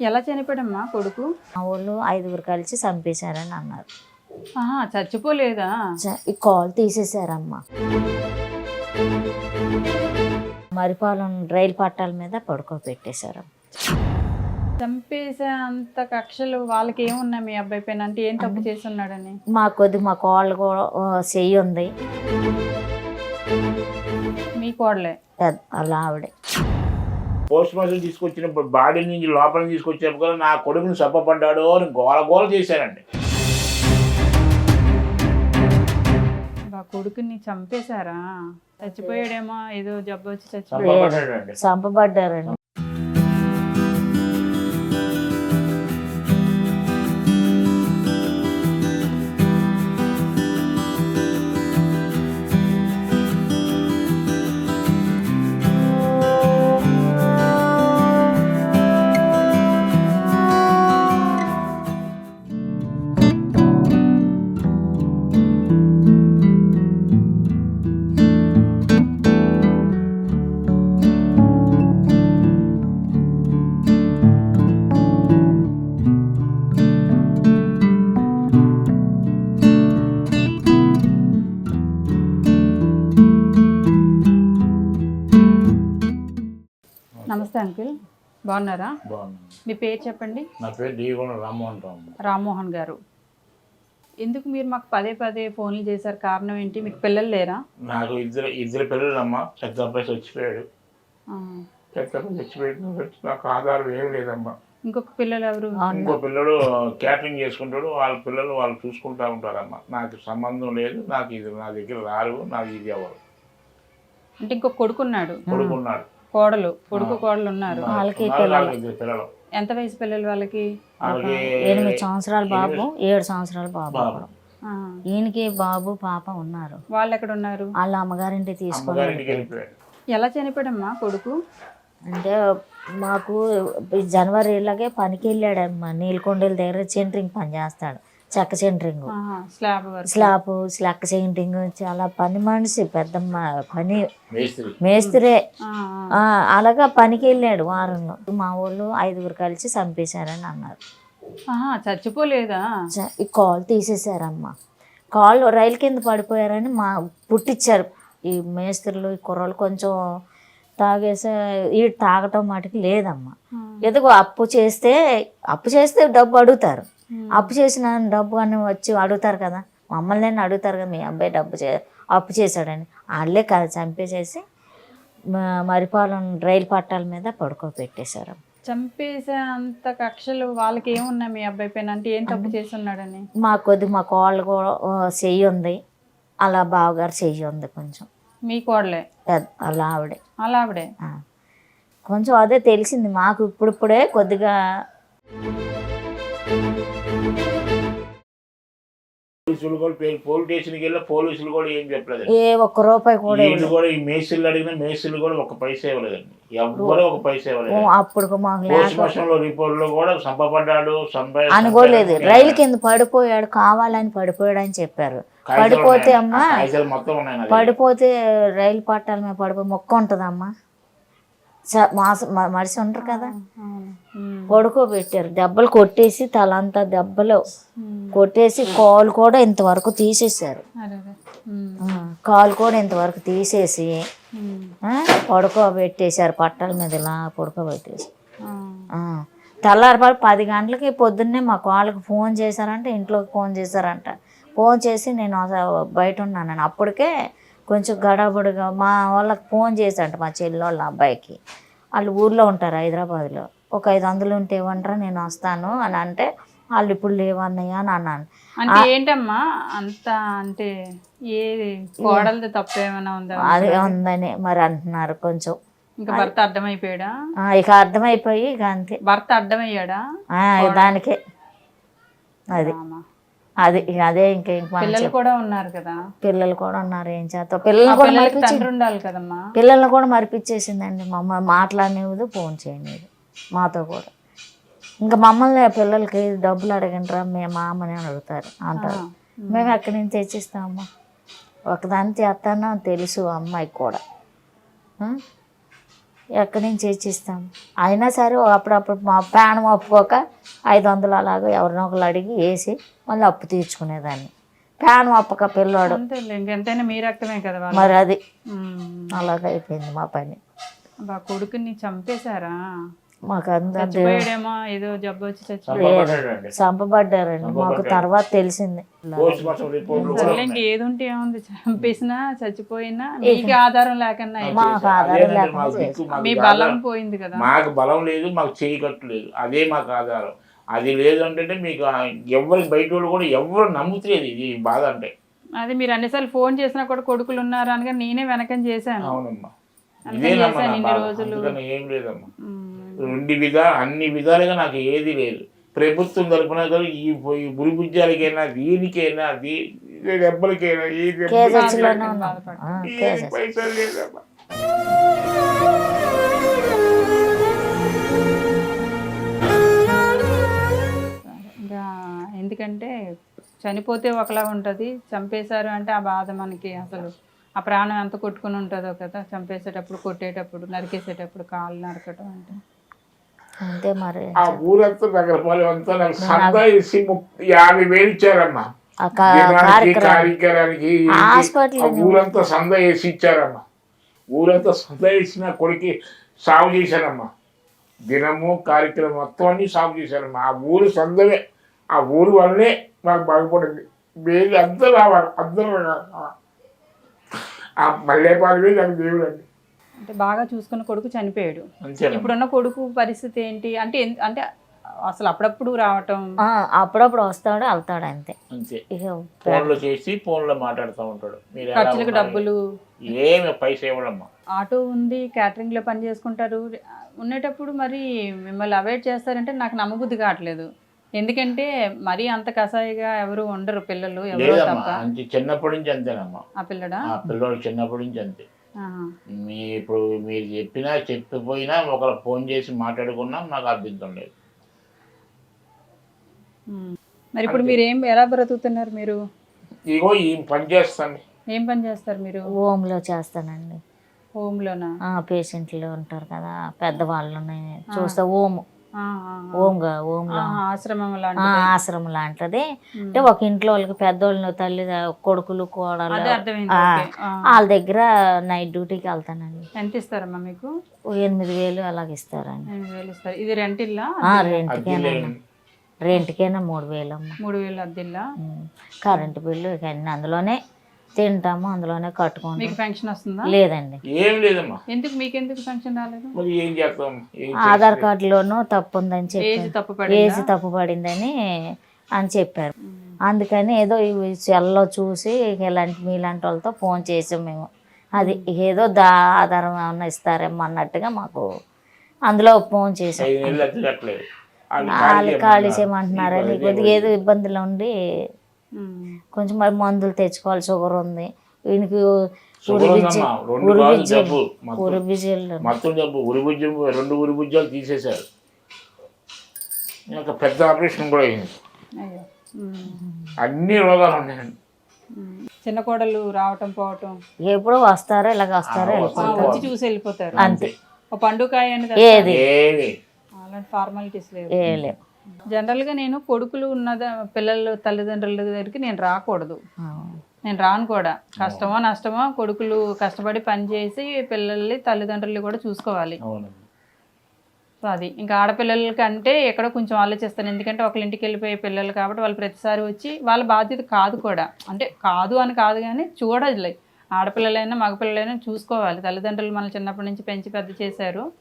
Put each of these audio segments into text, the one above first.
ఎలా చనిపోయాడమ్మా కొడుకు? మా వాళ్ళు ఐదుగురు కలిసి చంపేశారని అన్నారు. ఆహా చచ్చిపోలేదా? చ- ఈ కాల్ తీసేశారమ్మా. మరిపాలెం రైలు పట్టాల మీద పడుకోబెట్టేశారు చంపేసే అంత కక్షలు వాళ్ళకి ఏమున్నాయి మీ అబ్బాయి పైన? అంటే ఏం తప్పు చేసి ఉన్నాడని మా కొద్ది మా కోళ్ళు కూడా ఆ, చెయ్యి ఉంది. మీ కోడలే? పెద్ద అలా ఆవిడే. పోస్ట్ మార్టం తీసుకొచ్చినప్పుడు బాడీ నుంచి లోపల తీసుకొచ్చినప్పుడు కూడా నా కొడుకుని సప్పపడ్డాడు అని గోల గోల చేశారండి. ఆ కొడుకుని చంపేశారా? చచ్చిపోయాడేమో ఏదో జబ్బు వచ్చి చచ్చిపోయాడు. చంపబడ్డారండి. నమస్తే అంకుల్. బాగున్నారా? మీ పేరు చెప్పండి. నా పేరు దీగుణ రామ్మోహన్ రావు రామ్మోహన్ గారు. ఎందుకు మీరు మాకు పదే పదే ఫోన్లు చేశారు? కారణం ఏంటి? మీకు పిల్లలు లేరా? నాకు ఇద్దరు ఇద్దరు పిల్లలమ్మ. పెద్ద అబ్బాయి చచ్చిపోయాడు. ఆ. పెద్ద అబ్బాయి చచ్చిపోయాడు నాకు ఆధారం ఏం లేదమ్మా. ఇంకొక పిల్లలు ఎవరు? ఇంకో పిల్లడు క్యాటరింగ్ చేసుకుంటాడు. వాళ్ళ పిల్లలు వాళ్ళు చూసుకుంటా ఉంటారమ్మా. నాకు సంబంధం లేదు. నాకు ఇది నా దగ్గర రారు. నాకు ఇది ఎవరు అంటే ఇంకొక కొడుకున్నాడు. కొడుకున్నాడు. కోడలు కొడుకు కోడలు ఉన్నారు వాళ్ళకి పిల్లలు. ఎంత వయసు పిల్లలు వాళ్ళకి? ఎనిమిది సంవత్సరాల బాబు ఏడు సంవత్సరాల బాబు. ఈయనకి బాబు పాప ఉన్నారు. వాళ్ళు ఎక్కడ ఉన్నారు? వాళ్ళ అమ్మగారింటి తీసుకొని అమ్మగారింటికి వెళ్ళిపోయాడు ఎలా చనిపోయాడమ్మా కొడుకు? అంటే మాకు ఈ జనవరి ఇలాగే పనికి వెళ్ళాడమ్మా నీలకొండల దగ్గర సెంటరింగ్ పని చేస్తాడు. చెక్క సెంటరింగ్ స్లాబ్ వర్క్. స్లాబ్ స్లక్క సెంటరింగ్ చాలా పని మనిషి పెద్ద మ- పని మేస్త్రి. అలాగా పనికి వెళ్ళాడు వారంలో. మా వాళ్ళు ఐదుగురు కలిసి చంపేశారని అన్నారు. చచ్చిపోలేదా? ఈ కాల్ తీసేశారమ్మా. కాల్ రైలు కింద పడిపోయారని మా పుట్టించారు ఈ మేస్త్రులు ఈ కుర్రలు కొంచెం తాగేసే ఈ తాగటం మటుకు లేదమ్మా. ఆ. ఎదుగో అప్పు చేస్తే అప్పు చేస్తే డబ్బు అడుగుతారు. అప్పు చేసిన డబ్బు అని వచ్చి అడుగుతారు కదా. మమ్మల్ని అడుగుతారు కదా మీ అబ్బాయి డబ్బు చే అప్పు చేశాడని. వాళ్ళే కదా చంపేసేసి మరిపాలెం రైలు పట్టాల మీద పడుకోబెట్టేశారు. చంపేసే అంత కక్షలు వాళ్ళకి ఏమున్నాయి మీ అబ్బాయి పైన? అంటే ఏం తప్పు చేసి ఉన్నాడని మా కొద్ది మా కోళ్ళు కూడా చెయ్యి ఉంది. అలా బావగారు చెయ్యి ఉంది కొంచెం. మీ కోడలే? పెద్ద అలా ఆవిడే. అలా ఆవిడే. కొంచెం అదే తెలిసింది మాకు ఇప్పుడిప్పుడే కొద్దిగా పోలీసులు కూడా పోలీస్ స్టేషన్కి వెళ్ళి పోలీసులు కూడా ఏం చెప్పలేదు ఏ ఒక్క రూపాయి కూడా వీళ్ళు ఇవ్వలేదు. కూడా ఈ మేస్త్రులు అడిగిన కూడా ఒక పైసా ఇవ్వలేదండి. ఎవ్వరూ పైసా ఇవ్వలేదు. అప్పుడు కూడా అనుకోలేదు రైలు కింద పడిపోయాడు కావాలని పడిపోయాడు అని చెప్పారు పడిపోతే. అమ్మా. పడిపోతే రైలు పట్టాల మీద పడిపోయి మొక్క ఉంటుందమ్మా. మాస మ- మనిషి ఉంటారు కదా. పడుకోబెట్టారు. దెబ్బలు కొట్టేసి తలంతా దెబ్బలు. కొట్టేసి కాలు కూడా ఇంతవరకు తీసేశారు. ఆ, కాలు కూడా ఇంతవరకు తీసేసి పడుకోబెట్టేశారు పట్టాల మీద ఇలా పడుకోబెట్టేసి. తెల్లారిపాటు పది గంటలకి పొద్దున్నే మా వాళ్ళకి ఫోన్ చేశారంట ఇంట్లోకి ఫోన్ చేశారంట. ఫోన్ చేసి నేను అసలు బయట ఉన్నాను అప్పటికే కొంచెం గడబడిగా మా వాళ్ళకి ఫోన్ చేశారంట మా చెల్లి వాళ్ళ అబ్బాయికి. వాళ్ళు ఊర్లో ఉంటారు హైదరాబాద్లో. ఒక ఐదు వందలు ఉంటే ఇవ్వంటారా నేను వస్తాను అని అంటే వాళ్ళు ఇప్పుడు లేవన్నయ్య అని అన్నాను. అంటే ఏంటమ్మా? అంత అంటే ఏ కోడలది తప్పు ఏమైనా ఉందా అది ఉందని మరి అంటున్నారు కొంచెం. ఇంకా భర్త అడ్డమైపోయాడా ఆ, ఇక అర్థమైపోయి ఇక అంతే. భర్త అడ్డమయ్యాడా ఆ, దానికే. అది. అది అదే ఇంకా పిల్లలు కూడా ఉన్నారు కదా. పిల్లలు కూడా ఉన్నారు ఏం చేస్తాం పిల్లల్ని కూడా మరిపించి ఉండాలి కదమ్మా. పిల్లల్ని కూడా మరిపించేసిందండి. మమ్మ మాట్లాడనివ్వదు ఫోన్ చేయనివ్వదు. మాతో కూడా. ఇంకా మమ్మల్ని పిల్లలకి డబ్బులు అడగంటారా మేము మామని అని అడుగుతారు అంటారు. మేము ఎక్కడి నుంచి తెచ్చిస్తామమ్మా? ఒకదాన్ని చేస్తానో తెలుసు అమ్మాయికి కూడా? ఎక్కడి నుంచి తెచ్చిస్తాం అయినా సరే అప్పుడప్పుడు మా ప్రాణం ఒప్పుకోక ఐదు వందలు అలాగా ఎవరినో ఒకరు అడిగి వేసి మళ్ళీ అప్పు తీర్చుకునేదాన్ని. ప్రాణం ఒప్పక పిల్లోడు. అంతేలే ఇంకెంతైనా మీ రక్తమే కదా మరి అది. ఉమ్. అలాగ అయిపోయింది మా పని. కొడుకుని చంపేశారా? మాకు చచ్చిపోయాడేమో ఏదో జబ్బు వచ్చి చచ్చిపోయాడు. చంపబడ్డారండి. మాకు తర్వాత తెలిసింది. ఇంక ఏది ఉంటే ఏముంది? చంపేసినా చచ్చిపోయినా మీకు ఆధారం లేకుండా మాకు? ఆధారం లేకుండా మీ. బలం పోయింది కదా. మాకు బలం లేదు మాకు చేయి కట్టు లేదు అదే మాకు ఆధారం. అది లేదు అంటే మీకు ఆ- ఎవరు బయట వాళ్ళు కూడా ఎవరు నమ్ముతలేదు ఇది బాధ అంటే. అది మీరు అన్నిసార్లు ఫోన్ చేసినా కూడా కొడుకులు ఉన్నారు అనగా నేనే వెనకని చేశాను. అవునమ్మా. ఇదేనమ్మా రోజులు. ఏం లేదమ్మా. రెండు విధా అన్ని విధాలుగా నాకు ఏది లేదు. ప్రభుత్వం తరపున కూడా ఈ గురి బుజ్జాలకైనా దీనికైనా దీ దెబ్బలకైనా ఏ పైసలు లేదమ్మా ఎందుకంటే చనిపోతే ఒకలా ఉంటుంది. చంపేశారు అంటే ఆ బాధ మనకి అసలు. ఆ ప్రాణం ఎంత కొట్టుకుని ఉంటుందో కదా చంపేసేటప్పుడు కొట్టేటప్పుడు నరికేసేటప్పుడు కాళ్ళు నరకటం అంటే. అంతే మరి ఆ ఊరంతా నగరపాలెం అంతా నాకు సందా వేసి ముప్ప- యాభై వేలు ఇచ్చారమ్మా. కార్యక్రమానికి ఊరంతా సంద వేసి ఇచ్చారమ్మా. ఊరంతా సంద వేసి నా కొడుకు సాగు చేశారమ్మా. దినము కార్యక్రమం మొత్తం అన్ని సాగు చేశారమ్మా. ఆ ఊరు సందమే. ఆ ఊరు వల్లనే నాకు బాగుపడింది. వేలు అందరూ రావాలి అందరూ. ఆ మల్లేపాలు వేలు నాకు దేవుడు అండి. అంటే బాగా చూసుకున్న కొడుకు చనిపోయాడు. ఇప్పుడున్న కొడుకు పరిస్థితి ఏంటి? అంటే అంటే అసలు అప్పుడప్పుడు రావటం. ఆ, అప్పుడప్పుడు వస్తాడు వెళ్తాడు అంతే. ఫోన్లో చేసి ఫోన్లో మాట్లాడుతూ ఉంటాడు. ఖర్చులకు? డబ్బులు. ఏమి పైసా ఇవ్వడమ్మా. ఆటో ఉంది క్యాటరింగ్లో పని చేసుకుంటారు. ఉండేటప్పుడు మరి మిమ్మల్ని అవాయిడ్ చేస్తారంటే నాకు నమ్మబుద్ధి కావట్లేదు. ఎందుకంటే మరీ అంత కసాయిగా ఎవరు ఉండరు పిల్లలు ఎవరో చిన్నప్పటి నుంచి అంతేనమ్మా. ఆ పిల్లడా? ఆ పిల్లోడు చిన్నప్పటి నుంచి అంతే. మీ ఇప్పుడు మీరు చెప్పినా చెప్పిపోయినా ఒకరు ఫోన్ చేసి మాట్లాడుకున్నా నాకు అర్థం లేదు. మరి ఇప్పుడు మీరు ఏం ఎలా బ్రతుకుతున్నారు మీరు? ఇగో ఈ పని చేస్తాను ఏం పని చేస్తారు మీరు? హోమ్లో చేస్తానండి. హోమ్ లోనా ఆ, పేషెంట్లు ఉంటారు కదా పెద్దవాళ్ళని చూస్తే ఓము ఓంగా ఆహా, ఆశ్రమం ఆ, లాంటిది. ఆశ్రమం లాంటిది. అంటే ఒక ఇంట్లో వాళ్ళకి పెద్దోళ్ళు తల్లి కొడుకులు కోడలు. వాళ్ళ దగ్గర నైట్ డ్యూటీకి వెళ్తానండి. ఎంత ఇస్తారమ్మా మీకు? ఓ ఎనిమిది వేలు అలాగ ఇస్తారండి. ఇది రెంట్ ఇల్లా ఆ, అది రెంట్కేనా? మూడు వేలు అమ్మ మూడు వేలు అద్దిల్లా. కరెంటు బిల్లు ఇక అన్ని అందులోనే తింటాము అందులోనే కట్టుకుంటాం. మీకు పెన్షన్ వస్తుందా? లేదండి. ఏం లేదమ్మా. ఎందుకు మీకెందుకు పెన్షన్ రాలేదు? మరి ఏం చేస్తాం ఏం ఆధార్ కార్డులోనూ తప్పు ఉందని ఏజ్ చెప్పి తప్పు పడిందా? ఏజ్ తప్పు పడిందని అని చెప్పారు. అందుకని ఏదో ఇవి సెల్లో చూసి ఇక ఇలాంటి మీలాంటి వాళ్ళతో ఫోన్ చేసాం మేము. అది ఏదో దా ఆధారం ఏమన్నా ఇస్తారేమో అన్నట్టుగా మాకు అందులో ఫోన్ చేసాం. ఐదు నెలలు అద్దె కట్టలేదు. వాళ్ళు వాళ్ళు ఖాళీ. చేయమంటున్నారని కొద్దిగా ఏదో ఇబ్బందులు ఉండి. కొంచెం మరి మందులు తెచ్చుకోవాలి షుగర్ ఉంది. వీనికి రెండు మొత్తం. జబ్బు. తీసేశారు. ఇంకా పెద్ద ఆపరేషన్ కూడా అయింది. అన్ని రోగాలు ఉన్నాయండి. చిన్న కోడలు రావటం పోవటం. ఎప్పుడో వస్తారో ఇలాగ వస్తారో వచ్చి చూసి వెళ్ళిపోతారు. అంతే. అని ఏది? అలాంటి ఫార్మాలిటీస్ లేవు. ఏ లేవు. జనరల్గా నేను కొడుకులు ఉన్నద పిల్లలు తల్లిదండ్రుల దగ్గరికి నేను రాకూడదు. నేను రాను కూడా. కష్టమో నష్టమో కొడుకులు కష్టపడి పని చేసి పిల్లల్ని తల్లిదండ్రులు కూడా చూసుకోవాలి. సో అది. ఇంకా ఆడపిల్లలకి అంటే ఎక్కడో కొంచెం ఆలోచిస్తాను. ఎందుకంటే ఒకళ్ళ ఇంటికి వెళ్ళిపోయే పిల్లలు కాబట్టి వాళ్ళు ప్రతిసారి వచ్చి వాళ్ళ బాధ్యత కాదు కూడా. అంటే కాదు అని కాదు కానీ చూడాలి. ఆడపిల్లలైనా మగపిల్లలైనా చూసుకోవాలి. తల్లిదండ్రులు మన చిన్నప్పటి నుంచి పెంచి పెద్ద చేశారు.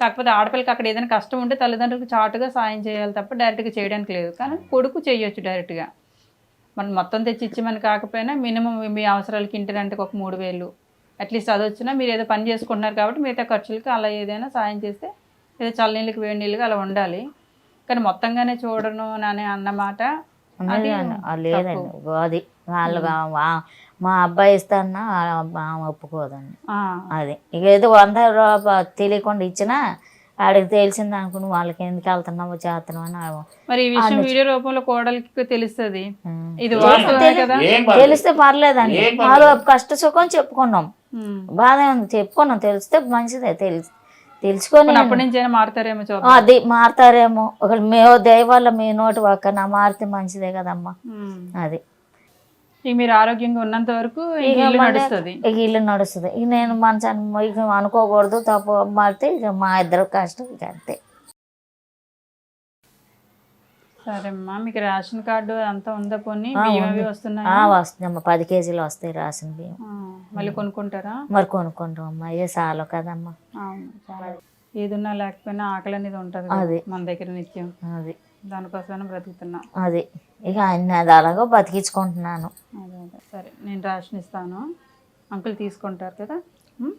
కాకపోతే ఆడపిల్లకి అక్కడ ఏదైనా కష్టం ఉంటే తల్లిదండ్రులకు చాటుగా సాయం చేయాలి తప్ప డైరెక్ట్గా చేయడానికి లేదు. కానీ కొడుకు చేయొచ్చు డైరెక్ట్గా. మనం మొత్తం తెచ్చి ఇచ్చేమని కాకపోయినా మినిమం మీ అవసరాలకి ఇంటి రెంట్కి ఒక మూడు వేలు. అట్లీస్ట్ అది వచ్చినా మీరు ఏదో పని చేసుకుంటున్నారు కాబట్టి మిగతా ఖర్చులకి అలా ఏదైనా సాయం చేస్తే ఏదో చల్లనీళ్ళకి వేడి నీళ్ళకి అలా ఉండాలి. కానీ మొత్తంగానే చూడను అని అన్నమాట లేదండి అది వాళ్ళు మా అబ్బాయి ఇస్తాన్నా ఆమె ఒప్పుకోదండి. ఆ, అది. ఇక ఏదో వంద రూపాయలు తెలియకుండా ఇచ్చినా ఆడికి తెలిసింది అనుకుని వాళ్ళకి ఎందుకు వెళ్తున్నావో చేస్తున్నావు అని ఆ- మరి ఈ విషయం వీడియో రూపంలో కోడలికి తెలుస్తుంది. ఇది. తెలిస్తే పర్లేదండి. మాలో కష్ట సుఖం చెప్పుకున్నాం. బాధ ఉంది చెప్పుకున్నాం. తెలిస్తే మంచిదే. తెలిసి తెలుసుకొని అప్పటి నుంచి మారుతారేమో అది మారుతారేమో. ఒకళ్ళు మే దయవల్ల మీ నోటి ఒక్క నా మారితే మంచిదే కదమ్మా. అది. మీరు ఆరోగ్యంగా ఉన్నంత వరకు ఈ ఇక నడుస్తుంది. ఇక ఇల్లు నడుస్తుంది. ఇక నేను మంచాన్ని ఇక అనుకోకూడదు తప్పు మారితే ఇక మా ఇద్దరు కష్టం ఇక అంతే. సరే అమ్మా మీకు రేషన్ కార్డు అంతా ఉందా పోనీ? బియ్యం. అవి వస్తున్నాయి? వస్తుందమ్మా పది కేజీలు వస్తాయి రాసిన బియ్యం. మళ్ళీ కొనుక్కుంటారా? మరి కొనుక్కుంటాం అమ్మా ఏ చాలు కదమ్మా. ఏదున్నా లేకపోయినా ఆకలి అనేది ఉంటుంది. మన దగ్గర నిత్యం. అది. దానికోసమైనా బ్రతుకుతున్నా. అది. ఇక అది అలాగో బతికించుకుంటున్నాను. అదే అదే. సరే నేను రేషన్ ఇస్తాను. అంకుల్ తీసుకుంటారు కదా? ఉం?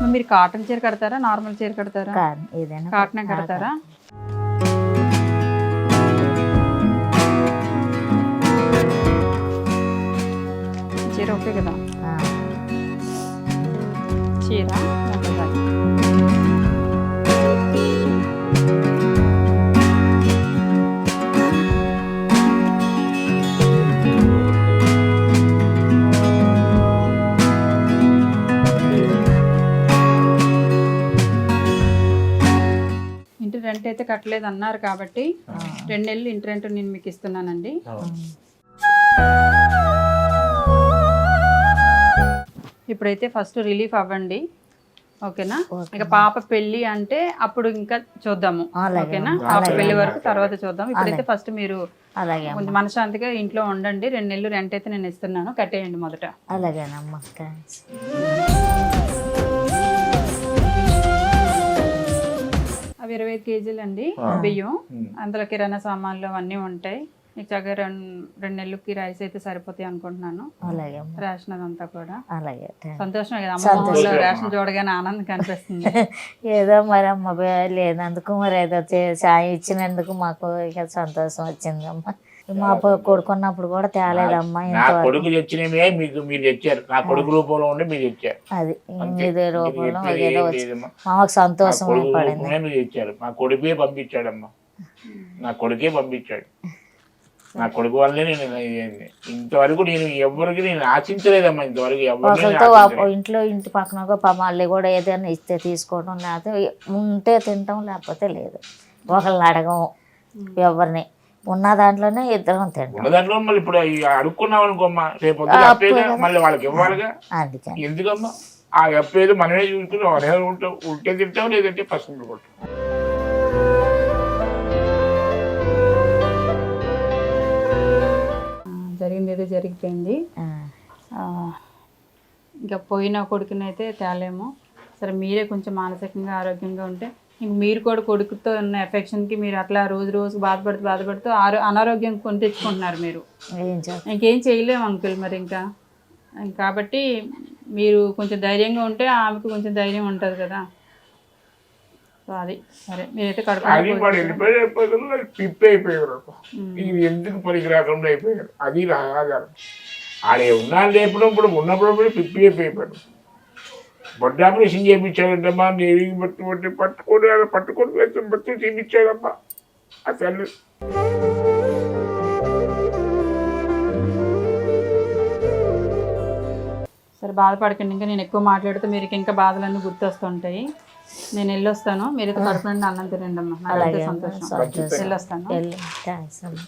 మరి మీరు కాటన్ చీర కడతారా? నార్మల్ చీర కడతారా? కాదు ఏదైనా కాటనే కడతారా? చీర ఓకే కదా? చీర. ఇంటి రెంట్ అయితే కట్టలేదు అన్నారు కాబట్టి రెండు నెలలు ఇంటి రెంట్ నేను మీకు ఇస్తున్నానండి. ఇప్పుడైతే ఫస్ట్ రిలీఫ్ అవ్వండి. ఓకేనా? ఇక పాప పెళ్ళి అంటే అప్పుడు ఇంకా చూద్దాము. ఓకేనా? పాప పెళ్ళి. వరకు తర్వాత చూద్దాం. ఇప్పుడైతే ఫస్ట్ మీరు కొంచెం మనశ్శాంతిగా ఇంట్లో ఉండండి. రెండు నెలలు రెంట్ అయితే నేను ఇస్తున్నాను. కట్టేయండి మొదట. అలాగేనమ్మా అవి ఇరవై ఐదు కేజీలు అండి బియ్యం. అందులో కిరాణా సామాన్లు అవన్నీ ఉంటాయి. చక్కగా రెండు రెండు నెలలకి రైస్ అయితే సరిపోతాయి అనుకుంటున్నాను. అలాగే రేషన్ అదంతా కూడా. అలాగే. సంతోషమే కదా అమ్మ. రేషన్ చూడగానే ఆనందం కనిపిస్తుంది. ఏదో మరి అమ్మ లేనందుకు మరి ఏదో సాయం ఇచ్చినందుకు మాకు ఇక సంతోషం వచ్చిందమ్మా మా కొడుకున్నప్పుడు కూడా తేలేదమ్మా నా కొడుకు తెచ్చినవే మీకు మీరు తెచ్చారు. నా కొడుకు రూపంలో ఉండి మీరు తెచ్చారు. అది. ఇదే రూపంలో ఏదో. మాకు సంతోషం కొడుకు పడింది తెచ్చారు. మా కొడుకే పంపించాడమ్మా. నా కొడుకే పంపించాడు. నా కొడుకు వల్లే నేను. ఇంతవరకు నేను ఎవరికి నేను ఆశించలేదమ్మా ఇంతవరకు ఆశించలేదు. ఇంట్లో ఇంటి పక్కన ఒక మళ్ళీ కూడా ఏదైనా ఇస్తే తీసుకోవడం లేకపోతే ఉంటే తింటాం లేకపోతే లేదు. ఒకళ్ళని అడగం ఎవరిని. ఉన్న దాంట్లోనే ఇద్దరం తింటాం. ఉన్న దాంట్లో మళ్ళీ ఇప్పుడు అడుక్కున్నాం అనుకోమ్మా రేపు మళ్ళీ వాళ్ళకి ఇవ్వాలిగా? అందుకని. ఎందుకమ్మా? ఆ అప్పేది మనమే చూసుకుని ఉంటాం ఉంటే తింటాం లేదంటే పసందు కొట్టాం జరిగింది ఏదో జరిగిపోయింది ఇంకా పోయిన కొడుకునైతే తేలేము. సరే మీరే కొంచెం మానసికంగా ఆరోగ్యంగా ఉంటే ఇంక మీరు కూడా కొడుకుతో ఉన్న ఎఫెక్షన్కి మీరు అట్లా రోజు రోజు బాధపడుతూ బాధపడుతూ ఆరో అనారోగ్యం కొని తెచ్చుకుంటున్నారు మీరు. ఇంకేం చేయలేము అంకుల్ మరి ఇంకా కాబట్టి మీరు కొంచెం ధైర్యంగా ఉంటే ఆమెకు కొంచెం ధైర్యం ఉంటుంది కదా. అది సరే. మీరైతే అది కడుపు వాడు వెళ్ళిపోయి అయిపోయారు పిప్పి అయిపోయారు ఇది ఎందుకు పనికి రాకుండా అయిపోయారు అది రాగారు ఆడే ఉన్నాడు లేపడం ఇప్పుడు ఉన్నప్పుడు పిప్పి అయిపోయాడు బొడ్డ ఆపరేషన్ చేయించాడంటమ్మా నేను బట్టి పట్టుకొని అలా పట్టుకొని బట్టి చేయించాడమ్మా ఆ తల్లి. సరే బాధపడకండి. ఇంకా నేను ఎక్కువ మాట్లాడితే మీరు ఇంకా బాధలన్నీ గుర్తొస్తుంటాయి. నేను వెళ్ళొస్తాను. మీరైతే కడుపు నుండి అన్నం తినండి అమ్మా. నాకైతే సంతోషం. సంతోషం వెళ్ళొస్తాను. వెళ్ళి థ్యాంక్స్ అమ్మ.